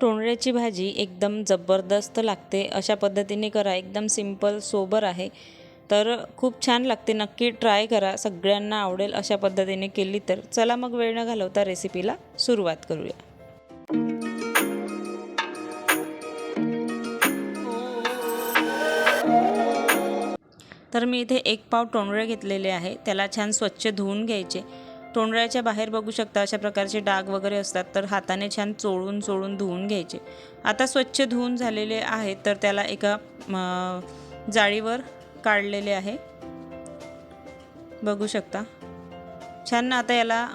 टोंडऱ्याची भाजी एकदम जबरदस्त लागते. अशा पद्धतीने करा. एकदम सिंपल सोबर आहे. तर खूप छान लागते. नक्की ट्राय करा. सगळ्यांना आवडेल अशा पद्धतीने केली तर. चला मग वेळ न घालवता रेसिपीला सुरुवात करूया. तर मी इथे एक पाव तोंडरे घेतलेले आहे. त्याला छान स्वच्छ धुवून घ्यायचे. तोंडळ्याच्या बाहेर बघू शकता अशा प्रकारचे डाग वगैरे असतात तर हाताने छान चोळून चोळून धुवून घ्यायचे. आता स्वच्छ धुवून झालेले आहेत तर त्याला एका जाळीवर काढलेले आहे. बघू शकता. छान आता याला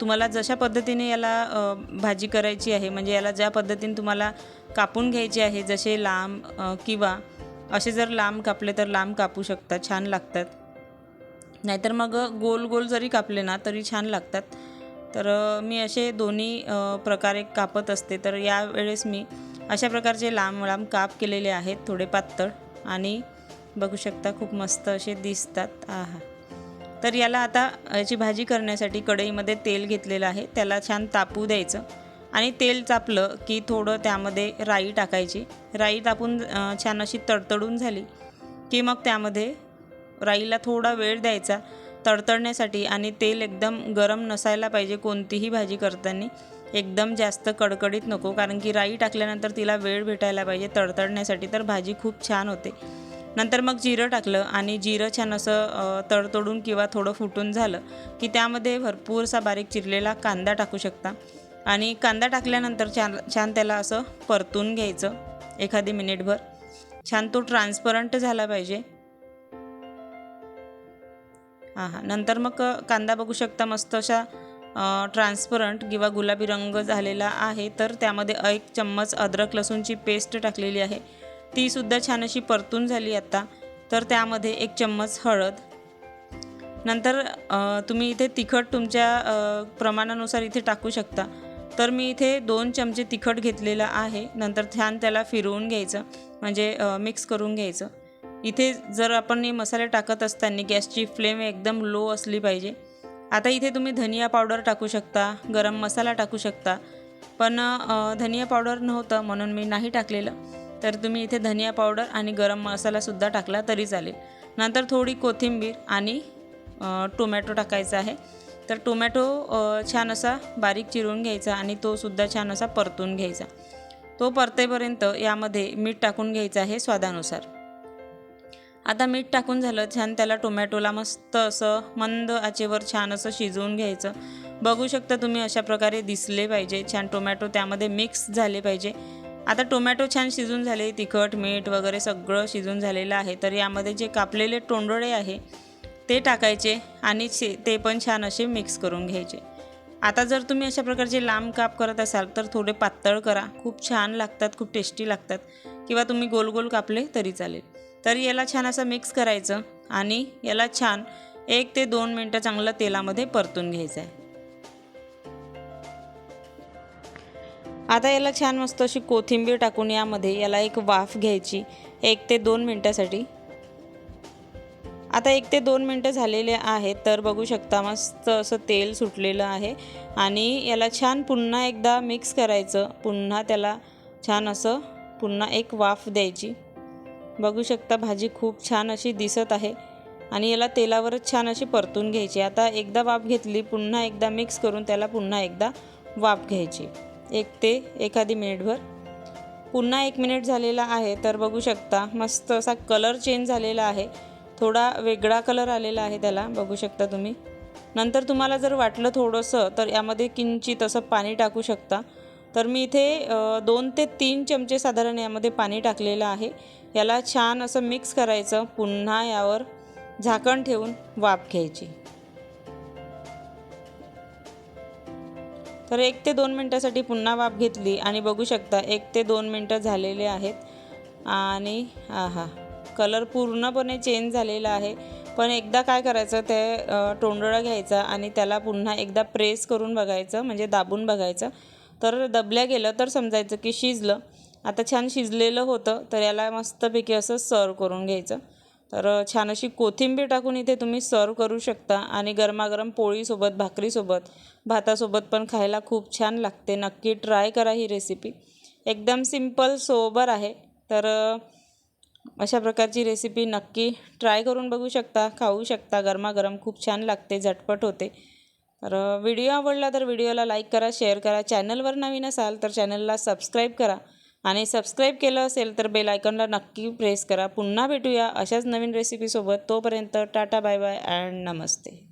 तुम्हाला जशा पद्धतीने याला भाजी करायची आहे म्हणजे याला ज्या पद्धतीने तुम्हाला कापून घ्यायची आहे जसे लांब किंवा असे जर लांब कापले तर लांब कापू शकता छान लागतात. नाहीतर मग गोल गोल जरी कापले ना तरी छान लागतात. तर मी असे दोन्ही प्रकारे कापत असते. तर यावेळेस मी अशा प्रकारचे लांब लांब काप केलेले आहेत थोडे पातळ. आणि बघू शकता खूप मस्त असे दिसतात. आहा. तर याला आता याची भाजी करण्यासाठी कढईमध्ये तेल घेतलेलं आहे. त्याला छान तापू द्यायचं. आणि तेल तापलं की थोडं त्यामध्ये राई टाकायची. राई तापून छान अशी तडतडून झाली की मग त्यामध्ये राईला थोडा वेळ द्यायचा तडतडण्यासाठी आणि तेल एकदम गरम नसायला पाहिजे कोणतीही भाजी करताना. एकदम जास्त कडकडीत नको कारण की राई टाकल्यानंतर तिला वेळ भेटायला पाहिजे तडतडण्यासाठी. तर भाजी खूप छान होते. नंतर मग जिरं टाकलं आणि जिरं छान असं तडतोडून तडतडून किंवा थोडं फुटून झालं की त्यामध्ये भरपूरसा बारीक चिरलेला कांदा टाकू शकता. आणि कांदा टाकल्यानंतर छान छान त्याला असं परतून घ्यायचं एखादी मिनिटभर. छान तो ट्रान्सपरंट झाला पाहिजे. हां हां. नंतर मग कांदा बघू शकता मस्त अशा ट्रान्सपरंट किंवा गुलाबी रंग झालेला आहे. तर त्यामध्ये एक चम्मच अद्रक लसूणची पेस्ट टाकलेली आहे. तीसुद्धा छान अशी परतून झाली आता. तर त्यामध्ये एक चम्मच हळद. नंतर तुम्ही इथे तिखट तुमच्या प्रमाणानुसार इथे टाकू शकता. तर मी इथे दोन चमचे तिखट घेतलेलं आहे. नंतर छान त्याला फिरवून घ्यायचं. म्हणजे मिक्स करून घ्यायचं. इथे जर आपण हे मसाले टाकत असताना गॅसची फ्लेम एकदम लो असली पाहिजे. आता इथे तुम्ही धनिया पावडर टाकू शकता गरम मसाला टाकू शकता. पण धनिया पावडर नव्हतं म्हणून मी नाही टाकलेलं. तर तुम्ही इथे धनिया पावडर आणि गरम मसालासुद्धा टाकला तरी चालेल. नंतर थोडी कोथिंबीर आणि टोमॅटो टाकायचा आहे. तर टोमॅटो छान असा बारीक चिरून घ्यायचा आणि तो सुद्धा छान असा परतून घ्यायचा. तो परतेपर्यंत यामध्ये मीठ टाकून घ्यायचं आहे स्वादानुसार. आता मीठ टाकून झालं छान त्याला टोमॅटोला मस्त असं मंद आचेवर छान असं शिजवून घ्यायचं. बघू शकता तुम्ही अशा प्रकारे दिसले पाहिजे छान टोमॅटो त्यामध्ये मिक्स झाले पाहिजे. आता टोमॅटो छान शिजून झाले तिखट मीठ वगैरे सगळं शिजून झालेलं आहे. तर यामध्ये जे कापलेले टोंडोळे आहे ते टाकायचे आणि शे ते पण छान असे मिक्स करून घ्यायचे. आता जर तुम्ही अशा प्रकारचे लांब काप करत असाल तर थोडे पातळ करा. खूप छान लागतात खूप टेस्टी लागतात. किंवा तुम्ही गोल गोल कापले तरी चालेल. तर याला छान असं मिक्स करायचं आणि याला छान एक ते दोन मिनटं चांगलं तेलामध्ये परतून घ्यायचं आहे. आता याला छान मस्त अशी कोथिंबीर टाकून यामध्ये याला एक वाफ घ्यायची एक ते दोन मिनटासाठी. आता एक ते दोन मिनटं झालेले आहेत तर बघू शकता मस्त असं तेल सुटलेलं आहे आणि याला छान पुन्हा एकदा मिक्स करायचं पुन्हा त्याला छान असं पुन्हा एक वाफ द्यायची. बघू शकता भाजी खूप छान अशी दिसत आहे. आणि याला तेलावरच छान अशी परतून घ्यायची. आता एकदा वाफ घेतली पुन्हा एकदा मिक्स करून त्याला पुन्हा एकदा वाफ घ्यायची. एक ते एखादी मिनिटभर. पुन्हा एक मिनिट झालेला आहे तर बघू शकता मस्त असा कलर चेंज झालेला आहे. थोडा वेगळा कलर आलेला आहे त्याला बघू शकता तुम्ही. नंतर तुम्हाला जर वाटलं थोडंसं तर यामध्ये किंचित असं पाणी टाकू शकता. तर मी इथे दोन ते तीन चमचे साधारण यामध्ये पाणी टाकलेलं आहे. याला छान असं मिक्स करायचं पुन्हा यावर झाकण ठेवून वाफ घ्यायची. तर एक ते दोन मिनटासाठी पुन्हा वाफ घेतली आणि बघू शकता एक ते दोन मिनटं झालेले आहेत. आणि आहा कलर पूर्णपणे चेंज झालेला आहे. पण एकदा काय करायचं ते तोंडळं घ्यायचा घ्यायचं आणि त्याला पुन्हा एकदा प्रेस करून बघायचं म्हणजे दाबून बघायचं. तर दबल्या गेलं तर समजायचं की शिजलं. आता छान शिजलेलं होतं तर याला मस्तपैकी असं सर्व करून घ्यायचं. तर छान अशी कोथिंबीर टाकून इथे तुम्ही सर्व करू शकता आणि गरमागरम पोळीसोबत भाकरीसोबत भातासोबत पण खायला खूप छान लागते. नक्की ट्राय करा ही रेसिपी. एकदम सिंपल सोबर आहे. तर अशा प्रकारची रेसिपी नक्की ट्राय करून बघू शकता खाऊ शकता. गरमागरम खूप छान लागते झटपट होते. तर व्हिडिओ आवडला तर व्हिडिओला लाईक करा शेअर करा. चॅनलवर नवीन असाल तर चॅनलला सबस्क्राईब करा. आणि सबस्क्राईब केलं असेल तर बेल आयकॉनला नक्की प्रेस करा. पुन्हा भेटूया अशाच नवीन रेसिपीसोबत. तोपर्यंत tata bye bye and namaste.